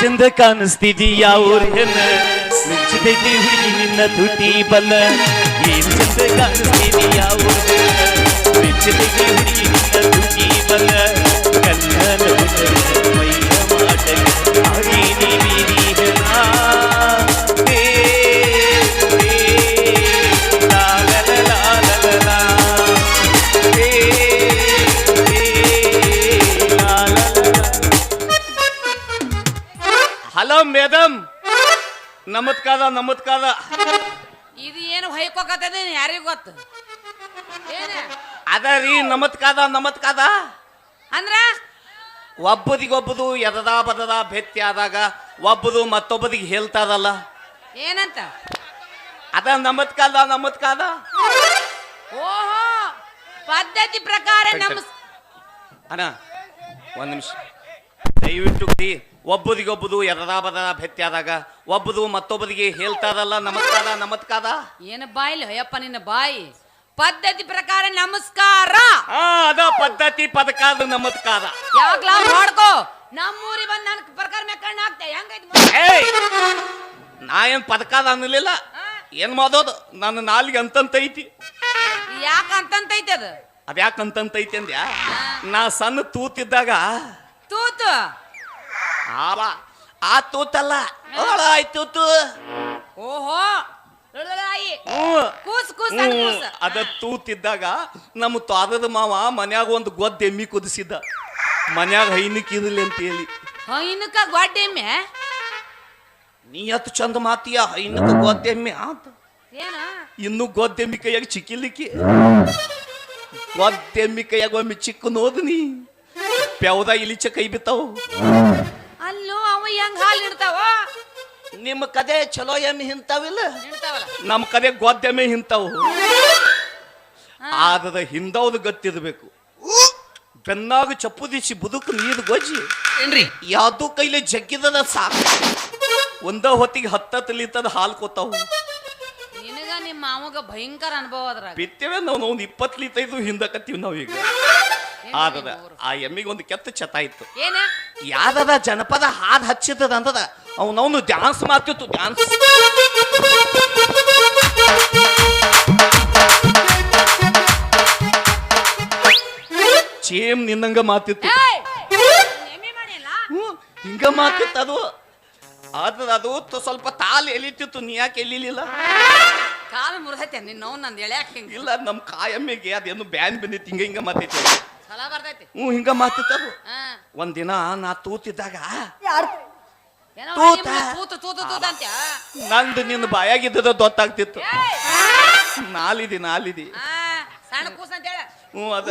ಚಂದ ಕಾಣಿಸ್ತಿದೀಯ ಊರ್ ಹೆಣ್ಣ ಮಿಂಚಿದೈತಿ ಹುಡುಗಿ ನಿನ್ನ ತುಟಿ ಬಲ್ಲ ಏನ್ ಚಂದ ಕಾಣಿಸ್ತಿದೀಯ ಊರ್ ಹೆಣ್ಣ ಮಿಂಚಿದೈತಿ ಹುಡುಗಿ ನಿನ್ನ ತುಟಿ ಬಲ್ಲ ಕಲ್ಲನ ನಮತ್ಕಾದ ಇದು ಏನು ಹೊಯ್ಕೋಕತ್ತದ ಯಾರಿಗೂ ಗೊತ್ತು? ಏನ? ಅದ ರೀ ನಮತ್ಕಾದ ನಮತ್ಕಾದ ಅಂದ್ರ? ಒಬ್ಬದಿಗೊಬ್ಬದು ಎದದ ಬದದ ಭೆತ್ತಿ ಆದಾಗ ಒಬ್ಬದು ಮತ್ತೊಬ್ಬದಿಗೆ ಹೇಳ್ತಾರಲ್ಲ. ಏನಂತ? ಅದ ನಮತ್ಕಾದ ನಮತ್ಕಾದ ಓಹೋ ಪದ್ಧತಿ ಪ್ರಕಾರ ನಮಸ್ ಅಣ್ಣ ಒಂದ್ ನಿಮಿಷ. ದಯವಿಟ್ಟು ಒಬ್ಬದಿಗೊಬ್ಬದು ಎದದ ಬದದ ಭೆತ್ತಿ ಆದಾಗ ಒಬ್ಬದು ಮತ್ತೊಬ್ಬದಿಗೆ ಹೇಳ್ತಾರಲ್ಲ ನಮಸ್ಕಾರ ನಮತ್ಕಾದ? ಏನು ಬಾಯಿಲಿ ಅಯ್ಯಪ್ಪ ನಿನ್ನ ಬಾಯಿ? ಪದ್ಧತಿ ಪ್ರಕಾರ ನಮಸ್ಕಾರ. ಆ ಅದ ಪದ್ಧತಿ ಪದಕಾದ ನಮತ್ಕಾದ. ಯಾವಾಗ್ಲಾ ಮಾಡ್ಕೋ ನಮ್ಮೂರಿ ಬಂದ್ ನನ್ ಪ್ರಕಾರ ಮೆಕ್ಕಣ್ಣ ಹಾಕ್ತೆ. ಹೆಂಗೈತಿ ಮೊ- ಏಯ್! ನಾ ಏನ್ ಪದಕಾದ ಅನ್ನಲಿಲ್ಲ. ಆ? ಏನ್ ಮಾಡೋದು? ನನ್ನ ನಾಲಿಗೆ ಅಂತಂತ ಐತಿ ಯಾಕ ಅಂತಂತೈತಿ ಅದು? ಅದ್ಯಾಕ ಅಂತಂತ ಐತಿ ಅಂದ್ಯಾ? ನಾ ಸಣ್ಣ ತೂತಿದ್ದಾಗ ತೂತು? ಆವ. ಆ ತೂತಲ್ಲ ತೂತು ಓಹೋ. ಲುಳುಲಾಯಿ. ಹ್ಞೂ. ಕೂಸ್ ಕೂಸ್ ಸಣ್ಣ ಹ್ಞೂ. ಕೂಸ್. ಅದ ತೂತಿದ್ದಾಗ ನಮ್ಮ ತ್ವಾದದ ಮಾವ ಮನ್ಯಾಗ ಒಂದು ಗೊದ್ದ ಎಮ್ಮಿ ಕುದಿಸಿದ್ದ. ಮನ್ಯಾಗ ಹೈನಕ್ ಇರಲಿ ಅಂತ ಹೇಳಿ. ಹೈನಕ ಗೊಡ್ಡೆಮ್ಮೆ ನೀ ಅತ್ ಚಂದ ಮಾತಿಯ ಹೈನಕ ಗೊದ್ದೆಮ್ಮೆ ಅಂತ ಏನ? ಇನ್ನು ಗೊದ್ದೆಮ್ಮಿ ಕೈಯಾಗ ಚಿಕ್ಕಿಲಿಕ್ಕಿ. ಗೊದ್ದೆಮ್ಮಿ ಕೈಯಾಗ ಒಮ್ಮೆ ಚಿಕ್ಕ ನೋದ್ನಿ ಪ್ಯಾವ್ದ ಇಲಿಚ ಕೈ ಬಿತ್ತಾವು. ನಿಮ್ಮ ಕದೆ ಚಲೋ ಎಮ್ಮಿ ಹಿಂತಾವಿಲ್ಲ? ನಮ್ಮ ಕದೆ ಗೊದ್ದೆಮ್ಮೆ ಹಿಂತಾವು. ಆದದ ಹಿಂದವ್ದು ಗತ್ತಿರ್ಬೇಕು. ಬೆನ್ನಾಗ ಚಪ್ಪುದಿಸಿ ಬದುಕು ನೀರು ಗೊಜ್ಜಿ. ಏನ್ರಿ? ಯಾವ್ದು ಕೈಲಿ ಜಗ್ಗಿದದ ಸಾಕು. ಒಂದ ಹೊತ್ತಿಗೆ ಹತ್ತತ್ತು ಲೀತದ ಹಾಲು ಕೊತ್ತಾವು. ನಿನಗ ನಿಮ್ಮ ಮಾವಗ ಭಯಂಕರ ಅನುಭವ ಅದ್ರಾಗ. ಬಿತ್ತೇವೆ ನಾವು ಒಂದು ಇಪ್ಪತ್ತು ಲೀತೈದು ಹಿಂದಕತ್ತೀವಿ ನಾವೀಗ. ಆದದ ಆ ಎಮ್ಮಿಗೆ ಒಂದು ಕೆತ್ತ ಚತ ಇತ್ತು. ಏನ? ಯಾವ್ದದ ಜನಪದ ಹಾದ್ ಹಚ್ಚಿದ್ದದ ಅಂತದ ಅವನವನು ಡ್ಯಾನ್ಸ್ ಮಾಡ್ತಿತ್ತು ಡ್ಯಾನ್ಸ್ ಚೇಮ್ ನಿನ್ನಂಗ ಮಾತಿತ್ತು ಹಿಂಗ ಮಾತಿತ್ತು ಅದು ಆದದ ಅದು ಸ್ವಲ್ಪ ತಾಲ್ ಎಲಿತಿತ್ತು ನೀ ಯಾಕೆ ಎಲಿಲಿಲ್ಲ ಕಾಲು ಮುರಿದೈತೆ ನಿನ್ನ ನಂದು ಎಳ್ಯಾಕ ಇಲ್ಲ ನಮ್ಮ ಕಾಯಮ್ಮಿಗೆ ಅದೇನು ಬ್ಯಾನ್ ಬಂದಿತ್ತು ಹಿಂಗ ಹಿಂಗ ಮಾತೈತಿ ಛಲ ಬರ್ತೈತಿ ಹ್ಞೂ ಹಿಂಗ ಮಾತಿತ್ತು ಅದು ಹಾ. ಒಂದಿನ ನಾ ತೂತಿದ್ದಾಗ ಏನೋ ತೂತ. ತೂತು ತೂತು ತೂತ ಅಂತ ನಂದು ನಿನ್ನ ಬಾಯಾಗಿದ್ದದ ದೊತ್ತಾಗ್ತಿತ್ತು! ನಾಲಿದಿ ನಾಲಿದಿ. ಆ, ಸಣ್ಣ ಕೂಸ್ ಅಂತ ಹೇಳ ಹ್ಞೂ ಅದ.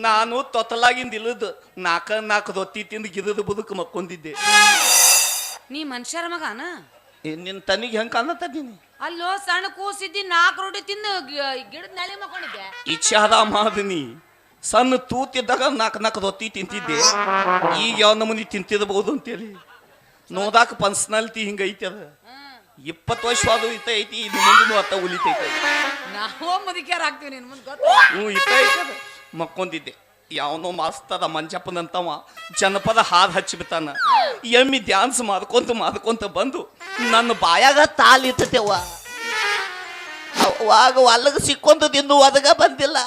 ನಾನು ತೊತ್ತಲಾಗಿಂದ ಇಲ್ಲದ ನಾಕ ನಾಲ್ಕು ದೊತ್ತಿ ತಿಂದು ಗಿದದ ಬದುಕು ಮಕ್ಕೊಂದಿದ್ದೆ. ನೀ ಮನುಷ್ಯರ ಮಗನ? ಏ, ನಿನ್ನ ತನಿಗೆ ಹೆಂಗೆ ಕಾಣತ್ತ ನೀನು? ಅಲ್ಲೋ ಸಣ್ಣ ಕೂಸಿದ್ದಿ ನಾಲ್ಕು ರೋಟಿ ತಿಂದು ಗಿ- ಗಿಡದ ನೆಲೆ ಮಕ್ಕೊಂಡಿದ್ದೆ. ಇಚ್ಛಾದ ಮಾದನಿ ಸಣ್ಣ ತೂತಿದ್ದಾಗ ನಾಲ್ಕು ನಾಲ್ಕು ರೊತ್ತಿ ತಿಂತಿದ್ದೆ. ಈಗ ಯಾವ ನಮೂನಿ ತಿಂತಿರಬಹುದು ಅಂತೇಳಿ. ನೋದಾಕ ಪರ್ಸನಾಲಿಟಿ ಹಿಂಗ ಐತಿ ಅದ. ಇಪ್ಪತ್ತು ವರ್ಷ ಅದು ಇತ್ತ ಐತಿ ಇದು ಮುಂದೆ ಅತ್ತ ಉಲಿತೈತೆ ನಾವು ಮುದುಕ್ಯಾರ ಆಗ್ತೀವಿ ನಿನ್ ಮುಂದೆ ಗೊತ್ತು? ಹ್ಞೂ ಇತ್ತ ಐತಿ ಅದ ಮಕ್ಕೊಂದಿದ್ದೆ. ಯಾವನೋ ಮಾಸ್ತದ ಮಂಜಪ್ಪನಂತವ ಜನಪದ ಹಾದ ಹಚ್ಚಿಬಿಟ್ಟಾನ ಎಮ್ಮಿ ಡ್ಯಾನ್ಸ್ ಮಾಡ್ಕೊಂತ ಮಾಡ್ಕೊಂತ ಬಂದು ನನ್ನ ಬಾಯಾಗ ತಾಲಿತ್ತೇವ ಅವಾಗ ಒಲ್ಲಗ ಸಿಕ್ಕೊಂತ ತಿಂದು ಒದಗ ಬಂದಿಲ್ಲ.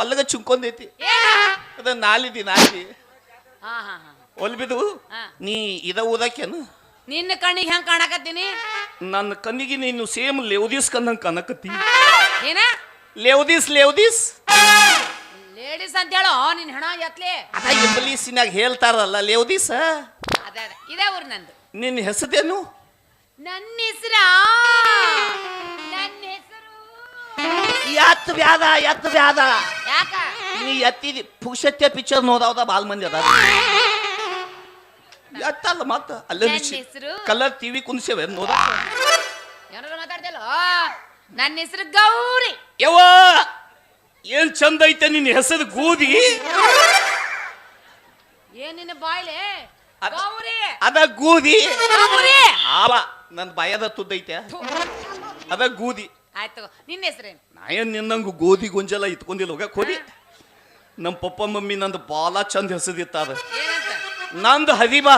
ಒಲ್ಲಗ ಚುಂಕೊಂದೈತಿ. ಅದ ನಾಲಿದಿ ನಾಲಿ ಹಾ ಹಾ ಹಾ. ಒಲ್ಬಿದು. ನೀ ಇದ ಓದಕ್ಕೇನು ನಿನ್ನ ಕಣ್ಣಿಗೆ ಹೆಂಗ್ ಕಾಣಕತ್ತೀನಿ? ನನ್ನ ಕಣ್ಣಿಗೆ ನೀನು ಸೇಮ್ ಲೇವದೀಸ್ ಕಂದಂಗ್ ಕಾಣಕತ್ತಿ. ಏನ? ಲೇವದೀಸ್ ಲೇವದೀಸ್ ಲೇಡೀಸ್ ಅಂತ ಹೇಳೋ ನಿನ್ ಹೆಣ ಎತ್ಲೆ. ಅದ ಇಂಗ್ಲೀಷಿನಾಗ ಹೇಳ್ತಾರಲ್ಲ ಲೇವದೀಸ್ ಅದ ಅದ. ಇದೇ ಊರ್ ನಂದು. ನಿನ್ನ ಹೆಸರೇನು? ನನ್ನ ಹೆಸರ. ನನ್ನ ಹೆಸರು. ಯಾತ್ ಬ್ಯಾದ ಯಾತ್ ಬ್ಯಾದ. ನೀ ಎತ್ತಿದಿ ಪುಕ್ಷತ್ಯ ಪಿಕ್ಚರ್ ನೋದಾವ್ದ ಬಾಲ್ ಮಂದಿ ಅದ ಎತ್ತಲ್ಲ ಮತ್ತ ಅಲ್ಲ ನನ್ ಹೆಸ್ರು? ಕಲರ್ ಟಿವಿ ಕುನ್ಸೇವೆ ನೋದ ಮಾತಾಡ್ತಿಲ್ಲ ನನ್ನ ಹೆಸರು ಗೌರಿ. ಯವ್ವ ಏನ್ ಚಂದ ಐತೆ ನಿನ್ನ ಹೆಸರು ಗೂದಿ ಏನ್ ನಿನ್ನ ಬಾಯ್ಲೆ? ಅದ- ಗೌರಿ. ಅದ ಗೂದಿ ಗೌರಿ. ಆವ ನನ್ನ ಭಯದ ತುದ್ದೈತೆ. ಅದ ಗೂದಿ ಆಯ್ತು ನಿನ್ನ ಹೆಸರೇನು? ನಾ ಏನ್ ನಿನ್ನಂಗ ಗೋಧಿ ಗುಂಜಲ ಇತ್ಕೊಂಡಿಲ್ಲ ಹೋಗ ಕೊಡಿ. ನಮ್ಮ ಪಪ್ಪ ಮಮ್ಮಿ ನಂದು ಬಾಲ ಚಂದ ಹೆಸದಿತ್ತ ಅದ ಏನಂತ? ನಂದು ಹದಿಬಾ.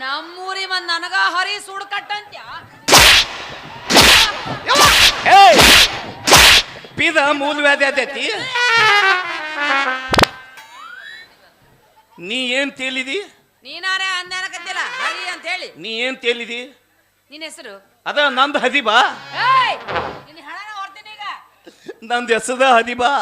ನಮ್ಮೂರಿ ಮಂದ್ ನನಗ ಹರಿ ಸುಡ್ ಕಟ್ಟಂತ್ಯ? ಏಯ್! ಪಿದ ಮೂಲ ವ್ಯಾಧಿ ಆತೈತಿ. ನೀ ಏನ್ ತೇಲಿದಿ? ನೀನಾರೇ ಅಂದಾನಕತ್ತಿಲ್ಲ ಹರಿ ಅಂತ ಹೇಳಿ ನೀ ಏನ್ ತೇಲಿದಿ? ನಿನ್ನ ಹೆಸರು? ಅದ ನಂದು ಹದಿಬಾ. ನಿನ್ನ ಹಣನ ಹೊರ್ತೀನಿ ಈಗ. ನಂದು ಹೆಸದ ಹದಿಬಾ.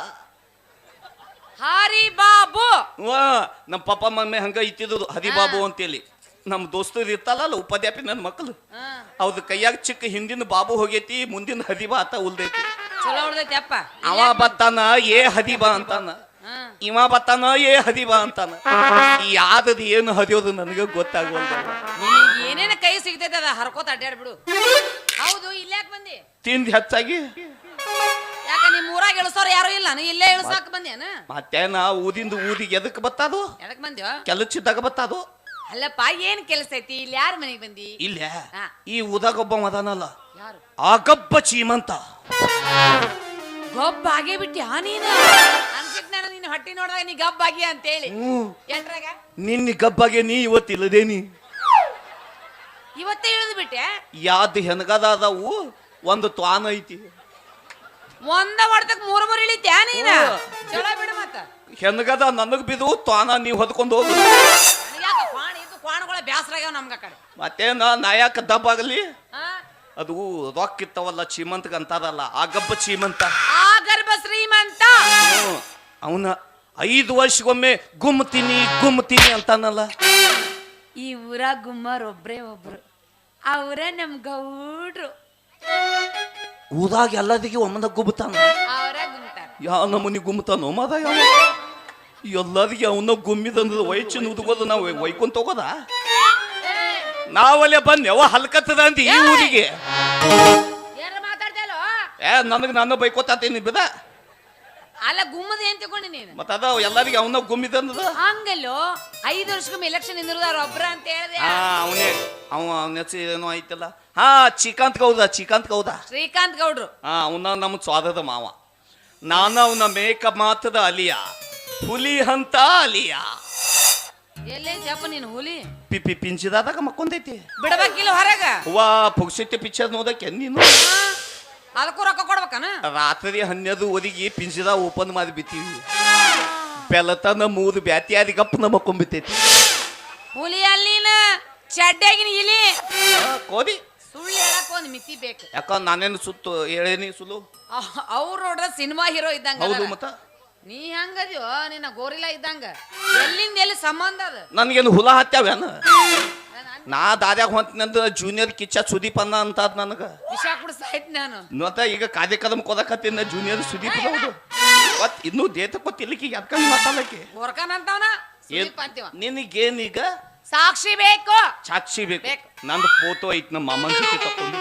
ಹಾರಿ ಬಾಬು ವಾ ನಮ್ಮ ಪಪ್ಪ ಮಮ್ಮಿ ಹಂಗ ಇತ್ತಿದ್ದು ಹರಿಬಾಬು ಅಂತೇಳಿ ನಮ್ಮ ದೋಸ್ತರು ಇರ್ತಲ್ಲ ಉಪಾಧ್ಯಾಪಿ ನನ್ನ ಮಕ್ಕಳು ಅವ್ರ ಕೈಯಾಗ ಚಿಕ್ಕ ಹಿಂದಿನ ಬಾಬು ಹೋಗೈತಿ ಮುಂದಿನ ಹದಿಬಾ ಅಂತ ಉಲ್ದೈತಿ ಚಲೋ ಹೊಡ್ದೈತಿ ಅಪ್ಪ. ಅವ ಬತ್ತಾನ ಏ ಹದಿಬಾ ಅಂತಾನ. ಇವ ಬತ್ತಾನ ಏ ಹದಿಬಾ ಅಂತಾನ. ಈ ಯಾವ್ದದು ಏನು ಹದಿಯೋದು ನನಗೆ ಗೊತ್ತಾಗೋಲ್ಲ ಏನೇನ ಕೈ ಸಿಗ್ತೈತೆ ಅದ ಹರ್ಕೋತ ಅಡ್ಡಾಡ್ಬಿಡು ಹೌದು ಇಲ್ಲಾಕ್ ಬಂದಿ. ತಿಂದು ಹೆಚ್ಚಾಗಿ ಯಾರು ಇಲ್ಲ? ನೀ ಇಲ್ಲೇ ಇಳಿಸಾಕ ಬಂದೇನ ಮತ್ತೇನ ಊದಿಂದ ಊದಿಗೆ ಎದಕ್ ಬತ್ತಾದು? ಎದಕ್ ಬಂದ್ಯೋ? ಕೆಲಚಿದ್ದಾಗ ಬತ್ತಾದು? ಅಲ್ಲಪ್ಪ ಏನ್ ಕೆಲಸ ಐತಿ? ಇಲ್ಲಿ ಯಾರ ಮನೆಗೆ ಬಂದಿ? ಇಲ್ಲ? ಹಾ. ಈ ಊದಾಗ ಒಬ್ಬ ಮದಾನಲ್ಲ ಯಾರು? ಆಗಬ್ಬ ಚೀಮಂತ. ಗಬ್ಬ ಆಗೇ ಬಿಟ್ಟಿ ನೀನು? ಅನ್ಸಿಕ್ ನಾನು ನಿನ್ನ ಹೊಟ್ಟಿ ನೋಡಿದಾಗ ನೀ ಗಬ್ಬ ಆಗಿ ಅಂತೇಳಿ. ಹ್ಮ್ ಎಂಟ್ರಾಗ? ನಿನ್ನ ಗಬ್ಬಾಗೆ ನೀ ಇವತ್ತಿಲ್ಲದೇನಿ ಇವತ್ತೇ ಇಳಿದು ಬಿಟ್ಟೆ ಯಾವ್ದು ಅದಾವು ಒಂದು ತ್ವಾನ ಐತಿ. ಒಂದ ಹೊಡ್ತಕ್ ಮೂರ್ ಮೂರ್ ಇಳಿತ್ಯಾ ನೀನ. ಚಲೋ ಬಿಡು ಮತ್ತ. ಹೆನಗದ ನನಗ್ ಬಿದು ತಾನ ನೀವ್ ಹೊದ್ಕೊಂಡು ಹೋಗು ಯಾಕ ಕ್ವಾಣ ಇದು ಕ್ವಾಣಗಳ ಬ್ಯಾಸರಾಗ್ಯಾವ ನಮ್ಗ ಆ ಕಡೆ? ಮತ್ತೇನ ನಾಯಕ ದಬ್ಬ ಆಗಲಿ? ಅದು ರೊಕ್ಕ ಇತ್ತವಲ್ಲ ಚೀಮಂತಗ ಅಂತಾರಲ್ಲ ಆ ಗಬ್ಬ ಚೀಮಂತ ಆ ಗರ್ಭ ಶ್ರೀಮಂತ? ಅವನ ಐದು ವರ್ಷಗೊಮ್ಮೆ ಗುಮ್ತೀನಿ ಗುಮ್ತೀನಿ ಅಂತಾನಲ್ಲ. ಈ ಊರ ಗುಮ್ಮರ್ ಒಬ್ರೇ ಒಬ್ರು. ಅವರೇ ನಮ್ ಗೌಡ್ರು. ಊದಾಗ ಎಲ್ಲದಿಗೆ ಒಮ್ಮನ ಗುಮ್ತಾನ? ಅವರ ಯಾವ ನಮೂನಿ ಗುಮ್ತಾನೋ ಮದ ಯಾವ? ಎಲ್ಲದಿಗೆ ಅವನ ಗುಮ್ಮಿದಂದ್ರ ವಯಚ್ಚು ಉದ್ಕೋದು ನಾವು ಒಯ್ಕೊಂತ ಹೋಗೋದ? ನಾವಲ್ಲೇ ಬಂದೆವ ಯಾವ ಹಲ್ಕತ್ತದ ಅಂತ ಈ ಊರಿಗೆ? ಏ ನನಗೆ ನಾನು ಬೈಕೋತಾತೀನಿ ಬಿದ? ಅಲ್ಲ ಗುಮ್ಮದ ಅಂತ ತಗೊಂಡಿ ನೀನು. ಮತ್ತ ಅದ ಎಲ್ಲರಿಗೆ ಅವನ ಗುಮ್ಮಿದಂದದ ಹಂಗಲ್ಲೋ ಐದು ವರ್ಷಕ್ಕೊಮ್ಮೆ ಎಲೆಕ್ಷನ್ ನಿಂದಿರುದಾರ ಒಬ್ರ ಅಂತ ಹೇಳಿದೆ. ಹಾ ಅವನೇ. ಅವ ಅವನ ಹೆಸರು ಏನೋ ಐತಲ್ಲ. ಹಾ ಚಿಕಾಂತ್ ಗೌದ ಚಿಕಾಂತ್ ಗೌದ ಶ್ರೀಕಾಂತ್ ಗೌಡ್ರು. ಹಾ ಅವನ ನಮ್ಮ ಸ್ವಾದದ ಮಾವ. ನಾನು ಅವನ ಮೇಕ ಮಾತದ ಅಲಿಯ. ಹುಲಿ ಹಂತ ಅಲಿಯ. ಎಲ್ಲೇ ಜಪ ನೀನು ಹುಲಿ? P P ಪಿಂಚಿದಾದಾಗ ಮಕ್ಕೊಂದೈತಿ. ಬಿಡಬೇಕಿಲ್ಲ ಹೊರಗ. ವಾ ಪುಗ್ಸಿಟ್ಟಿ ಪಿಕ್ಚರ್ ನೋದಕ್ಕೆ ನೀನು? ಅದಕ್ಕೂ ರೊಕ್ಕ ಕೊಡ್ಬೇಕನ? ರಾತ್ರಿ ಹನ್ನೆರಡು ಒದಗಿ ಪಿಂಚದ ಓಪನ್ ಮಾಡಿ ಬಿತ್ತೀವಿ. ಬೆಲತನ ಮೂದು ಬ್ಯಾತಿಯಾದಿ ಗಪ್ಪನ ಮಕ್ಕೊಂಬಿತ್ತೈತಿ ಹುಲಿ ಅಲ್ಲಿನ ಚಡ್ಡಾಗಿನ ಇಲಿ. ಕೋದಿ. ಸುಳ್ಳು ಹೇಳಕ್ ಒಂದ್ ಮಿತಿ ಬೇಕು. ಯಾಕ ನಾನೇನು ಸುತ್ತು ಹೇಳೇನಿ ಸುಲು ಅವ್ರು ನೋಡ್ರ ಸಿನಿಮಾ ಹೀರೋ ಇದ್ದಂಗ ಹೌದು. ಮತ್ತ. ನೀ ಹೆಂಗದ್ಯೋ ನಿನ್ನ ಗೋರಿಲ್ಲ ಇದ್ದಂಗ. ಎಲ್ಲಿಂದ ಎಲ್ಲಿ ಸಂಬಂಧ ಅದ? ನನಗೇನು ಹುಲ ಹತ್ಯಾವೇನ? ನಾ ದಾದ್ಯಾಗ ಹೊಂತಿನಂದ ಜೂನಿಯರ್ ಕಿಚ್ಚ ಸುದೀಪ್ ಅನ್ನ ಅಂತ ನನಗ. ವಿಷ ಕುಡಿಸಾಯ್ತು ನಾನು. ಮತ್ತ ಈಗ ಕಾದೆ ಕದಮ್ ಕೊದಕತ್ತಿನ ಜೂನಿಯರ್ ಸುದೀಪ್ ಹೌದು. ಮತ್ ಇನ್ನೂ ದೇತ ಕೊತ್ತಿಲ್ಲಕಿ ಯಾಕಂದ್ ಮಾತಾಡಕ್ಕೆ ಗೋರ್ಕನ್ ಅಂತವನ? ಏನ್ ಸುದೀಪ್ ಅಂತೀವ. ನಿನಗೇನೀಗ? ಸಾಕ್ಷಿ ಬೇಕು. ಸಾಕ್ಷಿ ಬೇಕು. ಬೇಕು. ನಂದು ಫೋಟೋ ಐತ್ ನಮ್ಮ ಅಮ್ಮನ ಜೊತೆ ತಕೊಂಡಿ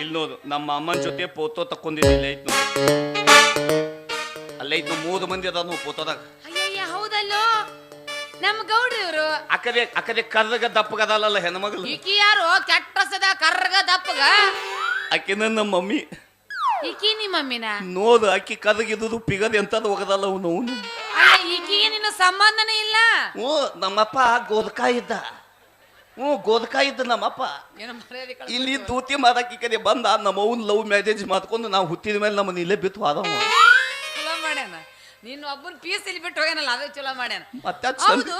ಇಲ್ಲಿ ನೋಡು ನಮ್ಮ ಅಮ್ಮನ ಜೊತೆ ಫೋಟೋ ತಕೊಂಡಿದ್ದೆ ಇಲ್ಲೇ ಐತ್ ನೋಡು. ಅಲ್ಲೇ ಐತ್ ಮೂರು ಮಂದಿ ಅದಾವ ಫೋಟೋದಾಗ ಅಯ್ಯಯ್ಯ ಹೌದಲ್ಲೋ? ನಮ್ ಗೌಡ್ರಿ ಇವರು. ಅಕ್ಕದೆ ಅಕಡೆ ಕರ್ರಗ ದಪ್ಪಗದಲ್ಲ ಹೆಣ್ಮಗಳು? ಈಕಿ ಯಾರು? ಕೆಟ್ಟಸದ ಕರ್ಗ ಕರ್ರಗ ದಪ್ಪಗ? ಆಕಿನ ನಮ್ಮ ಮಮ್ಮಿ. ಈಕಿ ನಿಮ್ಮ ಮಮ್ಮಿನ? ನೋದು ಅಕ್ಕಿ ಕದಗಿದ್ದು ಪಿಗದ ಎಂತದ ಹೋಗದಲ್ಲ ಅವನು ಅವನು. ಈಕಿಗೆ ನಿನ್ನ ಸಂಬಂಧನೇ ಇಲ್ಲ? ಓ ನಮ್ಮಪ್ಪ ಗೋದಕ ಇದ್ದ. ಹ್ಞೂ ಗೋದಕ ಇದ್ದ ನಮ್ಮಪ್ಪ. ಏನು ಮರ್ಯಾದೆ ಕಳ್ದ್- ಇಲ್ಲಿ ದೂತಿ ಮಾದಕ್ಕೆ ಈ ಕಡೆ ಬಂದ ನಮ್ಮ ಅವ್ನ ಲವ್ ಮ್ಯಾರೇಜ್ ಮಾಡ್ಕೊಂಡು ನಾವು ಹುತ್ತಿದ ಮೇಲೆ ನಮ್ಮನ್ನ ಇಲ್ಲೇ ಬಿತ್ತು ಚಲೋ ಮಾಡ್ಯಾನ? ನಿನ್ನ ಒಬ್ಬನ ಪೀಸ್ ಇಲ್ಲಿ ಬಿಟ್ಟು ಹೋಗ್ಯಾನಲ್ಲ ಅದೇ ಚಲೋ ಮಾಡ್ಯಾನ. ಮತ್ತೆ ಹೌದು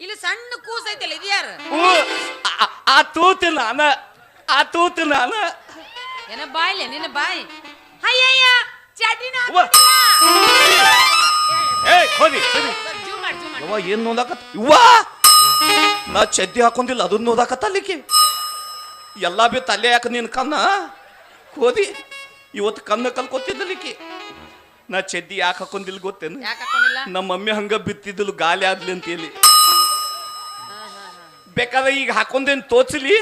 ಇಲ್ಲಿ ಸಣ್ಣ ಕೂಸ್ ಐತಲ್ಲ ಇದ್ಯಾರ ಆ- ಆ ತೂತು ನಾನ ಆ ತೂತು ನಾನ. ಏನ ಬಾಯ್ಲೆ ನಿನ್ನ ಬಾಯಿ. ಅಯ್ಯಯ್ಯ ಚಟಿನ ಅವ್ವ. ಏ ಹೋದಿ ಸರಿ ಜೂ ಮಾಡಿ ಜೂ ಮಾಡಿ. ಯವ್ವ ಏನ್ ನೋದಾಕತ್ ನಾ ಚಡ್ಡಿ ಹಾಕೊಂಡಿಲ್ಲ ಅದನ್ನ ನೋದಾಕತ್ತ ಅಲ್ಲಿಗೆ ಎಲ್ಲಾ ಬಿ ತಲೆ ಯಾಕ ನಿನ್ ಕನ್ನ ಕೋದಿ ಇವತ್ತು ಕನ್ನ ಕಲ್ಕೊತಿದ್ದಲಿಕ್ಕೆ ನಾ ಚಡ್ಡಿ ಯಾಕೆ ಹಾಕೊಂಡಿಲ್ ಗೊತ್ತೇನು? ಯಾಕೆ ಹಾಕೊಂಡಿಲ್ಲ? ನಮ್ಮ ಮಮ್ಮಿ ಹಂಗ ಬಿತ್ತಿದ್ಲು ಗಾಲಿ ಆದ್ಲಿ ಅಂತ ಹೇಳಿ. ಬೇಕಾದ್ರೆ ಈಗ ಹಾಕೊಂದೇನು ತೋಚಲಿ?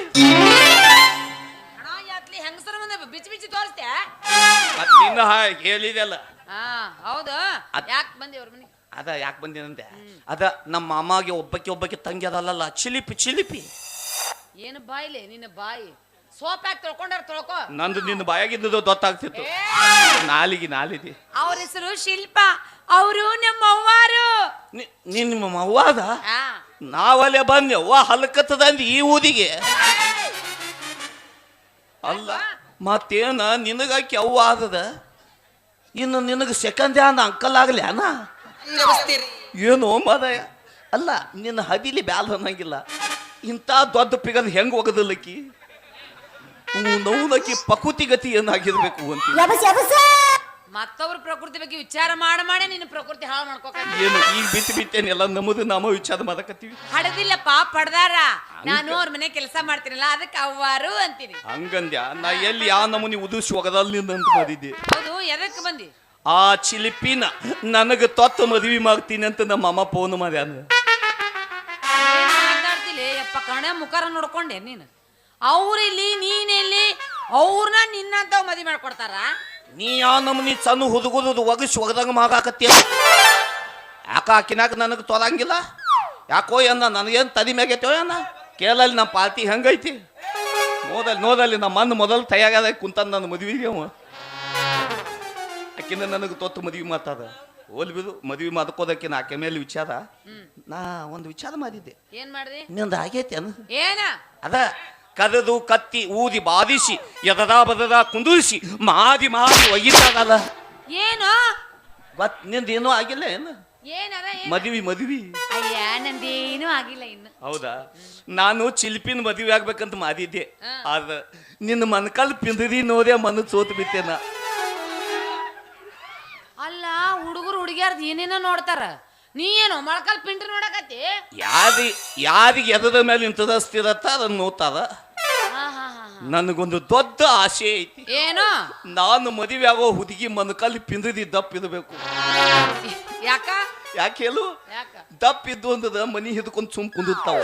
ಹಣ ಯಾತ್ಲಿ ಹೆಂಗಸರ ಮುಂದೆ ಬಿಚ್ಚಿ ಬಿಚ್ಚಿ ತೋರಿಸ್ತೆ ಮತ್ ನಿನ್ನ ಹಾ ಹೇಳಿದೆಲ್ಲ. ಹಾ ಹೌದು. ಅದ್- ಯಾಕೆ ಬಂದಿ ಅವ್ರ ಮನೆ ಅದ ಯಾಕೆ ಬಂದಿನಂತೆ? ಅದ ನಮ್ಮ ಮಾಮಗೆ ಒಬ್ಬಕ್ಕೆ ಒಬ್ಬಕ್ಕೆ ತಂಗಿ ಅದಲ್ಲ ಚಿಲಿಪಿ ಚಿಲಿಪಿ. ಏನು ಬಾಯಿಲೆ ನಿನ್ನ ಬಾಯಿ? ಸೋಪ್ ಯಾಕೆ ತೊಳ್ಕೊಂಡಾರ ತೊಳ್ಕೊ? ನಂದು ನಿನ್ನ ಬಾಯಾಗಿದ್ದು ಗೊತ್ತಾಗ್ತಿತ್ತು. ನಾಲಿಗೆ ನಾಲಿದೆ. ಅವ್ರ ಹೆಸರು ಶಿಲ್ಪ. ಅವರು ನಮ್ಮ ಅವ್ವಾರು ನಿ- ನಿನ್ನ ಮವ್ವಾದ ಆ, ನಾವಲ್ಲೇ ಬಂದೆ ಅವ್ವ ಹಲ್ಕತ್ತದ ಅಂದ್ ಈ ಊದಿಗೆ. ಅಲ್ಲ ಮತ್ತೇನ ನಿನಗಾಕಿ ಅವ್ವ ಆದದ? ಇನ್ನು ನಿನಗೆ ಸೆಕೆಂಡ್ ಹ್ಯಾಂಡ್ ಅಂಕಲ್ ಆಗಲಿ ಅಣ್ಣ ಏನು ಮದ ಅಲ್ಲ ನಿನ್ನ ಹದಿಲಿ ಬ್ಯಾಲ್ ಅನ್ನಂಗಿಲ್ಲ ಇಂಥ ದೊಡ್ಡ ಪಿಗದ್ ಹೆಂಗ್ ಹೋಗದಲ್ಲಕ್ಕಿ? ನೋವುನಕ್ಕಿ ಪಕೃತಿ ಗತಿ ಏನಾಗಿರ್ಬೇಕು ಅಂತ ಮತ್ತೊಬ್ರು ಪ್ರಕೃತಿ ಬಗ್ಗೆ ವಿಚಾರ ಮಾಡ ಮಾಡಿ ನಿನ್ನ ಪ್ರಕೃತಿ ಹಾಳು ಮಾಡ್ಕೋಕ. ಏನು ಈಗ ಬಿತ್ತು ಬಿತ್ತೇನೆಲ್ಲ ನಮ್ಮದು ನಾಮ ವಿಚಾರ ಮಾಡಕತ್ತೀವಿ? ಹಡದಿಲ್ಲಪ್ಪ ಪಡ್ದಾರ. ನಾನು ಅವ್ರ ಮನೆ ಕೆಲಸ ಮಾಡ್ತೀನಲ್ಲ ಅದಕ್ಕೆ ಅವ್ವಾರು ಅಂತೀನಿ. ಹಂಗಂದ್ಯ? ನಾ ಎಲ್ಲಿ ಯಾವ ನಮೂನಿ ಉದುಸಿ ನಿಂದ ಅಂತ ಮಾಡಿದ್ದೆ. ಹೌದು ಎದಕ್ಕೆ ಬಂದಿ? ಆ ಚಿಲಿಪಿನ ನನಗೆ ತೊತ್ತ ಮದುವೆ ಮಾಡ್ತೀನಿ ಅಂತ ನಮ್ಮ ಅಮ್ಮ ಫೋನ್ ಮಾಡ್ಯಾನ. ಮಾತಾಡ್ತಿಲ್ಲ ಮಾತಾಡ್ತಿಲಿ? ಯಪ್ಪ ಕಣೆ ಮುಖರ ನೋಡ್ಕೊಂಡೆ ನೀನು. ಅವ್ರಿಲ್ಲಿ ನೀನೆಲ್ಲಿ ಅವ್ರನ್ನ ನಿನ್ನಂತ ಮದಿ ಮಾಡ್ಕೊಡ್ತಾರ? ನೀ ಯಾವ ನಮ್ಮ ಸಣ್ಣ ಹುದುಗುದು ಒಗಸಿ ಒಗದಂಗ ಮಾಗಾಕತ್ತೀಯ ಯಾಕ ಹಾಕಿನಾಕ ನನಗೆ ತೊಲಂಗಿಲ್ಲ ಯಾಕೋ ಅನ್ನ ನನಗೇನು ತದಿ ಮ್ಯಾಗೈತೋ ಅನ್ನ ಕೇಳಲ್ಲಿ ನಮ್ಮ ಪಾರ್ಟಿ ಹೆಂಗೈತಿ? ನೋದಲ್ಲಿ ನೋದಲ್ಲಿ ನಮ್ಮ ಮನ್ ಮೊದಲು ತಯಾರಾದ ಕುಂತ ನನ್ನ ಮದುವೆಗೆ ಅವ. ಆಕಿನ ನನಗೆ ತೊತ್ತು ಮದುವೆ ಮಾತಾದ ಹೋಲ್ ಬಿದು ಮದುವೆ ಮಾಡ್ಕೋದಕ್ಕಿನ ಆಕೆ ಮೇಲೆ ವಿಚಾರ. ನಾ ಒಂದು ವಿಚಾರ ಮಾಡಿದ್ದೆ. ಏನ್ ಮಾಡಿದೆ? ನಿಂದ ಆಗೈತಿ ಅನ್ನ ಏನ? ಅದ ಕದದು ಕತ್ತಿ ಊದಿ ಬಾದಿಸಿ ಎದದ ಬದದ ಕುಂದಿಸಿ ಮಾದಿ ಮಾದಿ ಒಯ್ಯಿತಾಗಲ್ಲ ಏನು? ಬಟ್ನಿಂದ ಏನೂ ಆಗಿಲ್ಲ ಏನು? ಮದುವಿ ಏನ್? ಮದುವೆ ಮದುವೆ. ಅಯ್ಯ ನಂದೇನು ಆಗಿಲ್ಲ ಇನ್ನು. ಹೌದಾ? ನಾನು ಚಿಲ್ಪಿನ ಮದುವೆ ಆಗ್ಬೇಕಂತ ಮಾದಿದ್ದೆ ಆದ್ರೆ ಆದ ನಿನ್ನ ಮನ್ಕಲ್ ಪಿಂದದಿ ನೋದೆ ಮನ ಸೋತ್ ಬಿತ್ತೇನ. ಅಲ್ಲ ಹುಡುಗರು ಹುಡುಗಿಯಾರ್ದು ಏನೇನೋ ನೋಡ್ತಾರ. ನೀ ಏನು ಮೊಳಕಲ್ ಪಿಂಟ್ರಿ ನೋಡಕತ್ತಿ? ಯಾರಿ ಯಾರಿಗೆ ಎದದ ಮೇಲೆ ಇಂತದಸ್ತಿರತ್ತ ಅದನ್ನ ಹಾ. ನನಗೊಂದು ದೊಡ್ಡ ಆಸೆ ಐತಿ. ಏನು? ನಾನು ಮದುವೆ ಆಗೋ ಹುಡುಗಿ ಮನಕಲ್ಲಿ ಪಿಂದದಿ ದಪ್ಪಿದಬೇಕು ಯಾಕ? ಯಾಕೆ ಹೇಳು? ಯಾಕ? ದಪ್ಪ ಇದ್ದು ಅಂದದ ಮನಿ ಹಿಡ್ಕೊಂಡು ಸುಮ್ ಕುಂದಿರ್ತಾವ.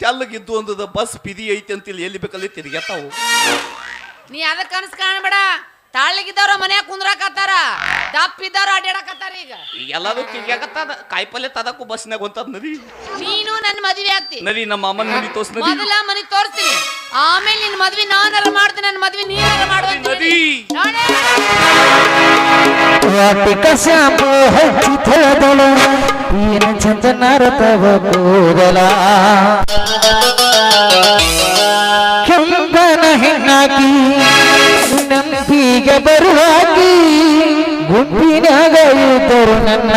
ತೆಲ್ಲಗಿದ್ದು ಅಂದದ ಬಸ್ ಪಿದಿ ಐತಿ ಅಂತೇಳಿ ಎಲ್ಲಿ ಬೇಕಲ್ಲಿ ತಿರುಗತ್ತಾವು ನೀ ಅದಕ್ಕೆ ಕನಸು ಕಾಣಬೇಡ. ತಾಳಿಗಿದ್ದವ್ರ ಮನ್ಯಾಗ ಕುಂದ್ರಾಕತ್ತಾರ ದಪ್ಪಿದ್ದವ್ರು ಅಡ್ಯಾಡಕತ್ತಾರ ಈಗ. ಈಗ ಎಲ್ಲಾರು ತಿರ್ಗ್ಯಾಕತ್ತದ ಕಾಯಿಪಲ್ಲೆ ತದಕ್ಕೂ ಬಸ್ನಾಗ ಹೊಂತದ ನದಿ. ನೀನು ನನ್ನ ಮದ್ವೆ ಆಗ್ತಿ ನದಿ ನಮ್ಮ ಅಮ್ಮನ ಮನಿ ತೋರ್ಸ್ ನದಿ. ಮೊದಲ ಮನಿ ತೋರಿಸ್ತೀನಿ. ಆಮೇಲೆ ನಿನ್ನ ಮದ್ವಿ ನಾನರ ಮಾಡ್ತೀನಿ ನನ್ನ ಮದ್ವಿ ನೀನರ ಮಾಡುವಂತ ನದಿ. ವಾಟಿಕ ಶಾಂಪು ಹಚ್ಚಿ ತಳದಳ ಏನು ತವ ಕೂದಲ. ಕೆಂಪನ ಹೆಣ್ಣಾಕಿ ನಂಬಿಗೆ ಬರುವಾಗಿ ಇದ್ದರು ನನ್ನ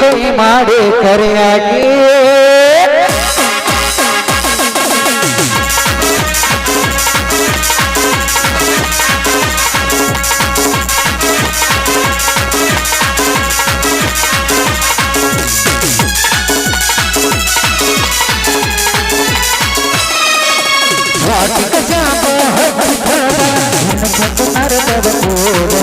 ಕೈ ಮಾಡಿ ಕರೆಯಾಗಿ over.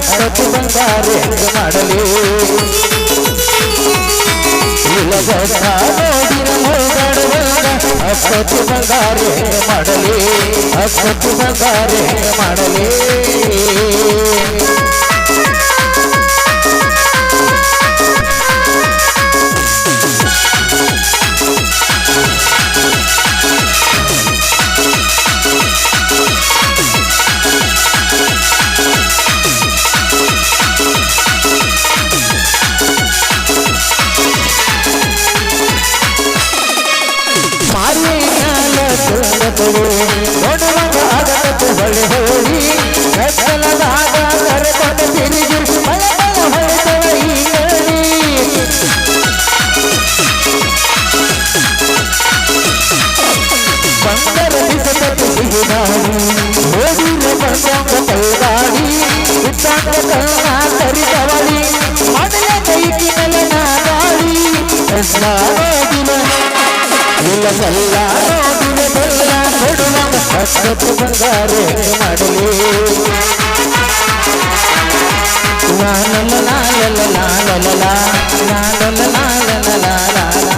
ಹತ್ತು ಬಂಗಾರೆ ಮಾಡಲಿ ಹತ್ತು ಬಂಗಾರೆ ಮಾಡಲಿ ಹತ್ತು ಬಂಗಾರೆ ಮಾಡಲಿ ಹತ್ತು ಬಂಗಾರೆ ಮಾಡಲಿ ನಾನಲ್ಲ ನಾನಲ್ಲ ನಾನಲ್ಲ ನಾನಲ್ಲ ನಾನಲ್ಲ ನಾನಲ್ಲ